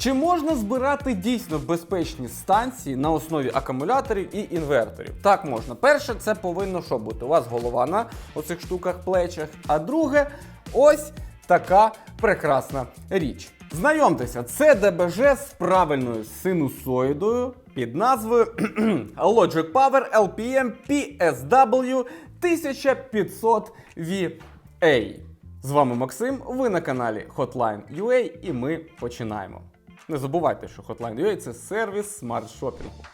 Чи можна збирати дійсно безпечні станції на основі акумуляторів і інверторів? Так можна. Перше, це повинно що бути? У вас голова на оцих штуках плечах, а друге, ось така прекрасна річ. Знайомтеся, це ДБЖ з правильною синусоїдою під назвою Logic Power LPM PSW 1500 VA. З вами Максим, ви на каналі Hotline UA і ми починаємо. Не забувайте, що Hotline.ua це сервіс смарт-шопінгу.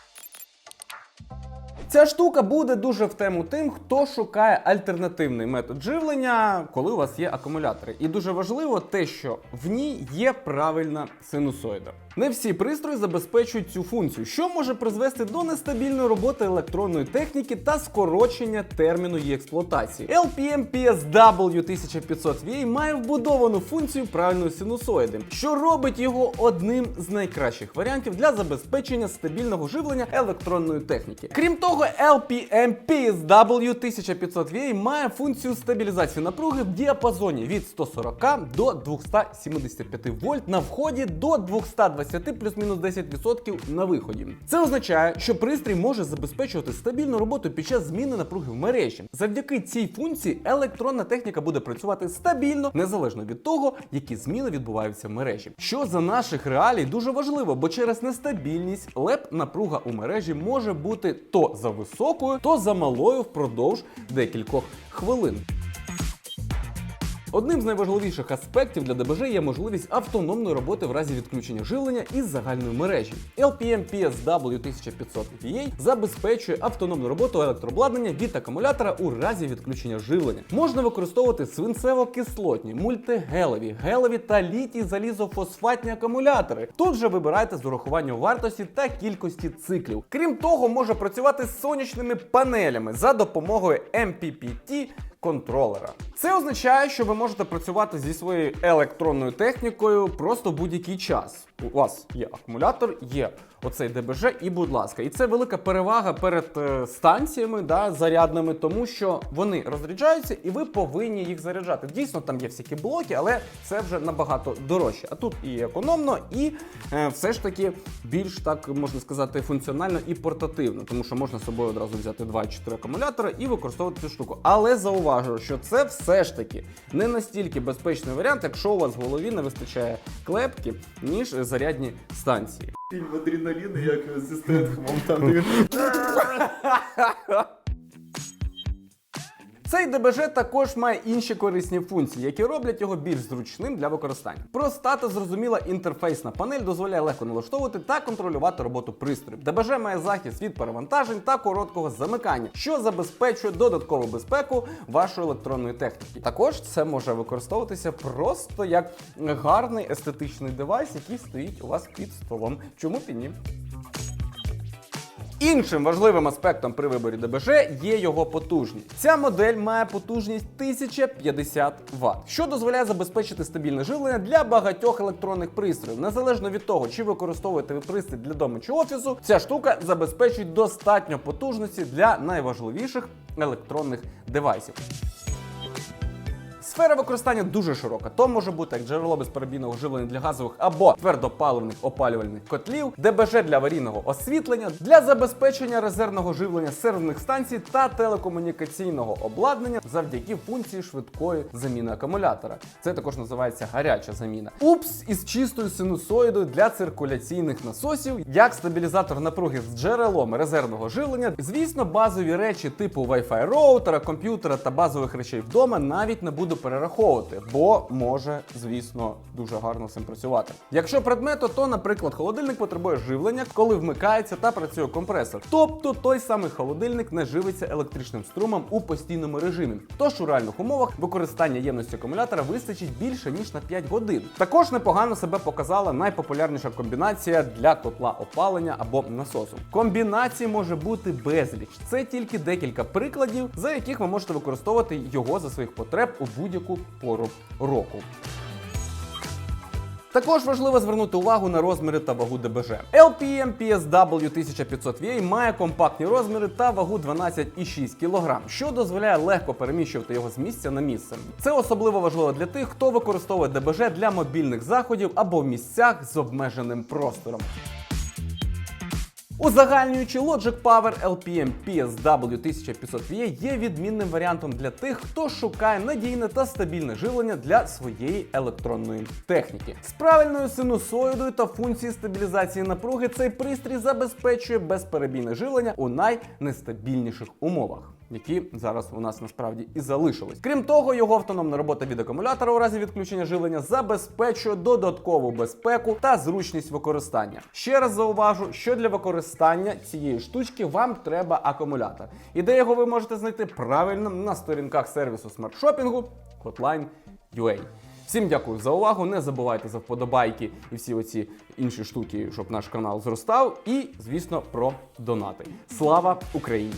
Ця штука буде дуже в тему тим, хто шукає альтернативний метод живлення, коли у вас є акумулятори. І дуже важливо те, що в ній є правильна синусоїда. Не всі пристрої забезпечують цю функцію, що може призвести до нестабільної роботи електронної техніки та скорочення терміну її експлуатації. LPM PSW 1500 VA має вбудовану функцію правильної синусоїди, що робить його одним з найкращих варіантів для забезпечення стабільного живлення електронної техніки. Крім того, LPM PSW 1500 VA має функцію стабілізації напруги в діапазоні від 140 до 275 вольт на вході до 220 плюс-мінус 10% на виході. Це означає, що пристрій може забезпечувати стабільну роботу під час зміни напруги в мережі. Завдяки цій функції електронна техніка буде працювати стабільно, незалежно від того, які зміни відбуваються в мережі. Що за наших реалій дуже важливо, бо через нестабільність леп напруга у мережі може бути то за високою, то за малою впродовж декількох хвилин. Одним з найважливіших аспектів для ДБЖ є можливість автономної роботи в разі відключення живлення із загальної мережі. LPM PSW 1500 VA забезпечує автономну роботу електрообладнання від акумулятора у разі відключення живлення. Можна використовувати свинцево-кислотні, мультигелеві, гелеві та літій залізофосфатні акумулятори. Тут же вибирайте з урахуванням вартості та кількості циклів. Крім того, може працювати з сонячними панелями за допомогою MPPT контролера. Це означає, що ви можете працювати зі своєю електронною технікою просто будь-який час. У вас є акумулятор, є оцей ДБЖ, і будь ласка, і це велика перевага перед е, станціями да, зарядними, тому що вони розряджаються і ви повинні їх заряджати. Дійсно, там є всякі блоки, але це вже набагато дорожче. А тут і економно, і е, все ж таки більш так можна сказати функціонально і портативно, тому що можна з собою одразу взяти 2 чи 4 акумулятори і використовувати цю штуку. Але зауважу, що це все ж таки не настільки безпечний варіант, якщо у вас в голові не вистачає клепки, ніж зарядні станції. Фільм адреналін, як зі Стетхемом, там Цей ДБЖ також має інші корисні функції, які роблять його більш зручним для використання. Проста та зрозуміла інтерфейсна панель дозволяє легко налаштовувати та контролювати роботу пристрою. ДБЖ має захист від перевантажень та короткого замикання, що забезпечує додаткову безпеку вашої електронної техніки. Також це може використовуватися просто як гарний естетичний девайс, який стоїть у вас під столом. Чому б ні? Іншим важливим аспектом при виборі ДБЖ є його потужність. Ця модель має потужність 1050 Вт, що дозволяє забезпечити стабільне живлення для багатьох електронних пристроїв. Незалежно від того, чи використовуєте ви пристрій для дому чи офісу, ця штука забезпечує достатньо потужності для найважливіших електронних девайсів. Сфера використання дуже широка. То може бути як джерело безперебійного живлення для газових або твердопаливних опалювальних котлів, ДБЖ для аварійного освітлення, для забезпечення резервного живлення серверних станцій та телекомунікаційного обладнання завдяки функції швидкої заміни акумулятора. Це також називається гаряча заміна. УПС із чистою синусоїдою для циркуляційних насосів, як стабілізатор напруги з джерелом резервного живлення. Звісно, базові речі типу Wi-Fi роутера, комп'ютера та базових речей вдома навіть не буду перераховувати, бо може, звісно, дуже гарно цим працювати. Якщо предмету, то, наприклад, холодильник потребує живлення, коли вмикається та працює компресор. Тобто той самий холодильник не живиться електричним струмом у постійному режимі. Тож у реальних умовах використання ємності акумулятора вистачить більше ніж на 5 годин. Також непогано себе показала найпопулярніша комбінація для котла опалення або насосу. Комбінацій може бути безліч. Це тільки декілька прикладів, за яких ви можете використовувати його за своїх потреб у будь-яку пору року. Також важливо звернути увагу на розміри та вагу ДБЖ. LPM PSW 1500 VA має компактні розміри та вагу 12,6 кг, що дозволяє легко переміщувати його з місця на місце. Це особливо важливо для тих, хто використовує ДБЖ для мобільних заходів або в місцях з обмеженим простором. Узагальнюючи Logic Power LPM PSW 1500 VA є відмінним варіантом для тих, хто шукає надійне та стабільне живлення для своєї електронної техніки. З правильною синусоїдою та функцією стабілізації напруги цей пристрій забезпечує безперебійне живлення у найнестабільніших умовах. Які зараз у нас насправді і залишились. Крім того, його автономна робота від акумулятора у разі відключення живлення забезпечує додаткову безпеку та зручність використання. Ще раз зауважу, що для використання цієї штучки вам треба акумулятор. І де його ви можете знайти правильно на сторінках сервісу смарт-шопінгу Hotline.ua. Всім дякую за увагу. Не забувайте за вподобайки і всі оці інші штуки, щоб наш канал зростав. І, звісно, про донати. Слава Україні!